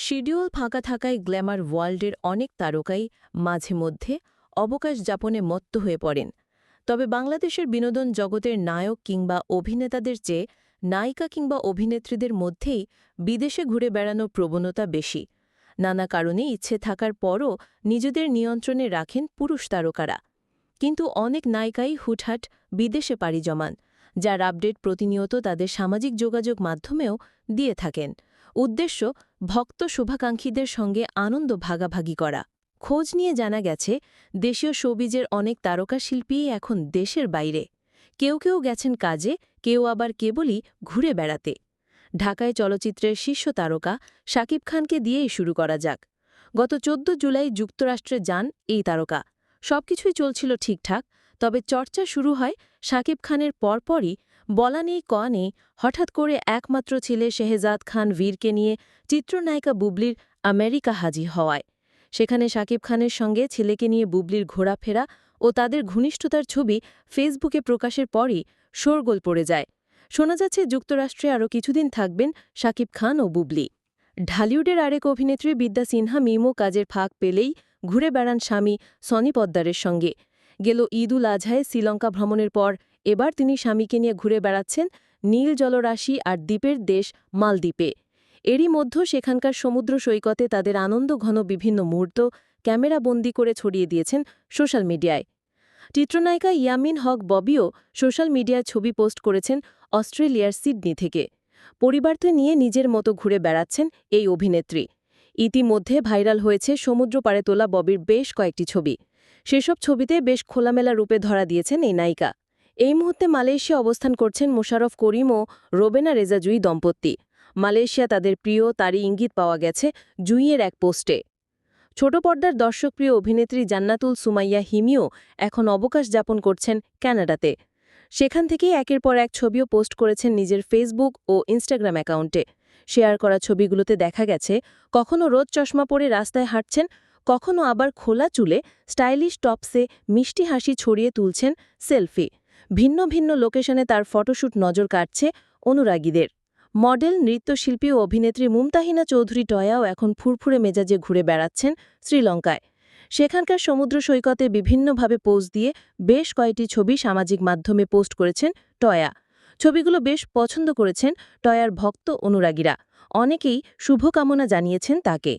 Schedule ফাঁকা থাকায় Glamour ওয়ার্ল্ডের অনেক তারকাই মাঝে মধ্যে অবকাশ যাপনে মত্ত হয়ে পড়েন। তবে বাংলাদেশের বিনোদন জগতের নায়ক কিংবা অভিনেতাদের চেয়ে নায়িকা কিংবা অভিনেত্রীদের মধ্যেই বিদেশে ঘুরে বেড়ানোর প্রবণতা বেশি। নানা কারণে ইচ্ছে থাকার পরও নিজেদের নিয়ন্ত্রণে রাখেন পুরুষ তারকারা। কিন্তু অনেক নায়িকাই হুটহাট বিদেশে পাড়ি জমান, যার আপডেট প্রতিনিয়ত তাদের সামাজিক যোগাযোগ মাধ্যমেও দিয়ে থাকেন। উদ্দেশ্য ভক্ত শুভাকাঙ্ক্ষীদের সঙ্গে আনন্দ ভাগাভাগি করা। খোঁজ নিয়ে জানা গেছে, দেশীয় শোবিজের অনেক তারকা শিল্পীই এখন দেশের বাইরে। কেউ কেউ গেছেন কাজে, কেউ আবার কেবলই ঘুরে বেড়াতে। ঢাকায় চলচ্চিত্রের শীর্ষ তারকা শাকিব খানকে দিয়েই শুরু করা যাক। গত চোদ্দ জুলাই যুক্তরাষ্ট্রে যান এই তারকা। সবকিছুই চলছিল ঠিকঠাক, তবে চর্চা শুরু হয় শাকিব খানের পরপরই বলা নেই, ক নেই, হঠাৎ করে একমাত্র ছেলে শেহজাদ খান বীরকে নিয়ে চিত্রনায়িকা বুবলির আমেরিকা হাজি হওয়ায়। সেখানে শাকিব খানের সঙ্গে ছেলেকে নিয়ে বুবলির ঘোরাফেরা ও তাদের ঘনিষ্ঠতার ছবি ফেসবুকে প্রকাশের পরই শোরগোল পড়ে যায়। শোনা যাচ্ছে যুক্তরাষ্ট্রে আরও কিছুদিন থাকবেন শাকিব খান ও বুবলি। ঢালিউডের আরেক অভিনেত্রী বিদ্যা সিনহা মিমো কাজের ফাঁক পেলেই ঘুরে বেড়ান স্বামী সনি পদ্মারের সঙ্গে। গেল ঈদ উল আজহায় শ্রীলঙ্কা ভ্রমণের পর এবার তিনি স্বামীকে নিয়ে ঘুরে বেড়াচ্ছেন নীল জলরাশি আর দ্বীপের দেশ মালদ্বীপে। এরই মধ্যে সেখানকার সমুদ্র সৈকতে তাদের আনন্দ ঘন বিভিন্ন মুহূর্ত ক্যামেরা ক্যামেরাবন্দি করে ছড়িয়ে দিয়েছেন সোশ্যাল মিডিয়ায়। চিত্রনায়িকা ইয়ামিন হক ববিও সোশ্যাল মিডিয়ায় ছবি পোস্ট করেছেন অস্ট্রেলিয়ার সিডনি থেকে। পরিবারকে নিয়ে নিজের মতো ঘুরে বেড়াচ্ছেন এই অভিনেত্রী। ইতিমধ্যে ভাইরাল হয়েছে সমুদ্র পাড়ে তোলা ববির বেশ কয়েকটি ছবি। সেসব ছবিতে বেশ খোলামেলা রূপে ধরা দিয়েছেন এই নায়িকা। এই মুহূর্তে মালয়েশিয়া অবস্থান করছেন মোশারফ করিম ও রোবেনা রেজা জুই দম্পতি। মালয়েশিয়া তাদের প্রিয়, তারই ইঙ্গিত পাওয়া গেছে জুইয়ের এক পোস্টে। ছোট পর্দার দর্শকপ্রিয় অভিনেত্রী জান্নাতুল সুমাইয়া হিমিও এখন অবকাশ যাপন করছেন ক্যানাডাতে। সেখান থেকেই একের পর এক ছবিও পোস্ট করেছেন নিজের ফেসবুক ও ইনস্টাগ্রাম অ্যাকাউন্টে। শেয়ার করা ছবিগুলোতে দেখা গেছে, কখনো রোদ চশমা পরে রাস্তায় হাঁটছেন, কখনো আবার খোলা চুলে স্টাইলিশ টপসে মিষ্টি হাসি ছড়িয়ে তুলছেন সেলফি। ভিন্ন ভিন্ন লোকেশনে তার ফটোশ্যুট নজর কাটছে অনুরাগীদের। মডেল, নৃত্যশিল্পী ও অভিনেত্রী মুমতাহিনা চৌধুরী টয়াও এখন ফুরফুরে মেজাজে ঘুরে বেড়াচ্ছেন শ্রীলঙ্কায়। সেখানকার সমুদ্র সৈকতে বিভিন্নভাবে পোজ দিয়ে বেশ কয়েকটি ছবি সামাজিক মাধ্যমে পোস্ট করেছেন টয়া। ছবিগুলো বেশ পছন্দ করেছেন টয়ার ভক্ত অনুরাগীরা। অনেকেই শুভকামনা জানিয়েছেন তাকে।